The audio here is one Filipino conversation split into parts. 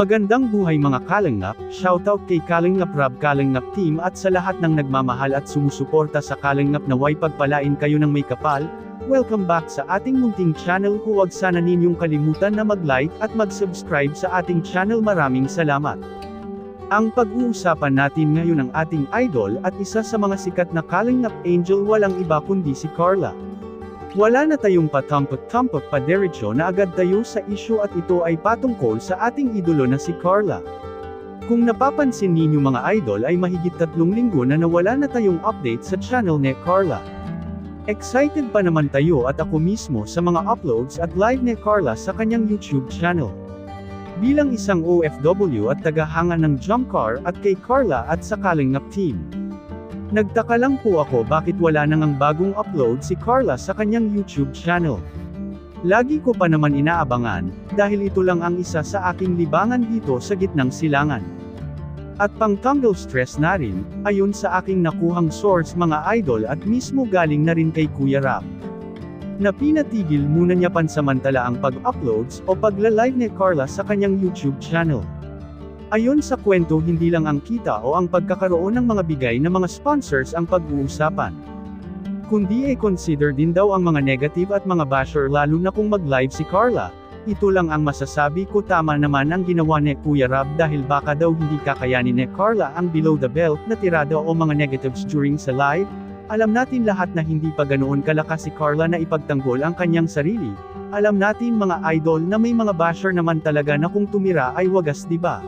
Magandang buhay mga Kalingap, shoutout kay Kalingap Rab Kalingap Team at sa lahat ng nagmamahal at sumusuporta sa Kalingap na way pagpalain kayo ng may kapal. Welcome back sa ating munting channel huwag sana ninyong kalimutan na mag-like at mag-subscribe sa ating channel maraming salamat. Ang pag-uusapan natin ngayon ang ating idol at isa sa mga sikat na Kalingap Angel walang iba kundi si Carla. Wala na tayong patampot-tampot pa derecho na agad tayo sa issue at ito ay patungkol sa ating idolo na si Carla. Kung napapansin ninyo mga idol ay mahigit tatlong linggo na nawala na tayong update sa channel ni Carla. Excited pa naman tayo at ako mismo sa mga uploads at live ni Carla sa kanyang YouTube channel. Bilang isang OFW at tagahanga ng jump car at kay Carla at sa Kalingap team. Nagtaka lang po ako bakit wala nang ang bagong upload si Carla sa kanyang YouTube channel. Lagi ko pa naman inaabangan, dahil ito lang ang isa sa aking libangan dito sa gitnang silangan. At pangtanggal stress na rin, ayon sa aking nakuhang source mga idol at mismo galing na rin kay Kuya Rap. Na pinatigil muna niya pansamantala ang pag-uploads o pagla-live ni Carla sa kanyang YouTube channel. Ayon sa kwento hindi lang ang kita o ang pagkakaroon ng mga bigay na mga sponsors ang pag-uusapan. Kundi ay consider din daw ang mga negative at mga basher lalo na kung mag-live si Carla. Ito lang ang masasabi ko tama naman ang ginawa ni Kuya Rab dahil baka daw hindi kakayanin ni Carla ang below the belt na tirada o mga negatives during sa live. Alam natin lahat na hindi pa ganoon kalakas si Carla na ipagtanggol ang kanyang sarili. Alam natin mga idol na may mga basher naman talaga na kung tumira ay wagas 'di ba?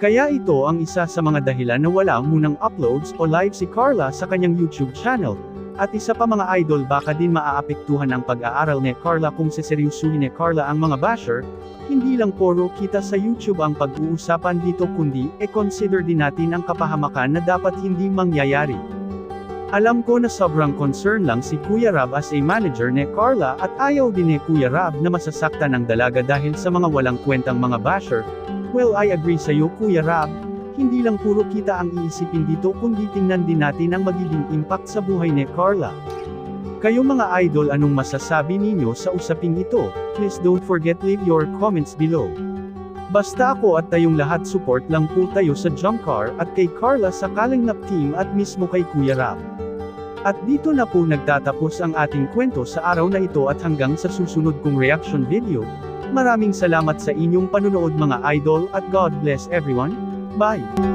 Kaya ito ang isa sa mga dahilan na wala munang uploads o live si Carla sa kanyang YouTube channel. At isa pa mga idol baka din maaapektuhan ang pag-aaral ni Carla kung seseryosuhin ni Carla ang mga basher, hindi lang puro kita sa YouTube ang pag-uusapan dito kundi e-consider din natin ang kapahamakan na dapat hindi mangyayari. Alam ko na sobrang concern lang si Kuya Rab as a manager ni Carla at ayaw din ni Kuya Rab na masasaktan ang dalaga dahil sa mga walang kwentang mga basher, Well I agree sa'yo Kuya Rab, hindi lang puro kita ang iisipin dito kundi tingnan din natin ang magiging impact sa buhay ni Carla. Kayo mga idol anong masasabi ninyo sa usaping ito, please don't forget leave your comments below. Basta ako at tayong lahat support lang po tayo sa jump car at kay Carla sa Kalingap team at mismo kay Kuya Rab. At dito na po nagtatapos ang ating kwento sa araw na ito at hanggang sa susunod kong reaction video, Maraming salamat sa inyong panunood mga idol at God bless everyone. Bye!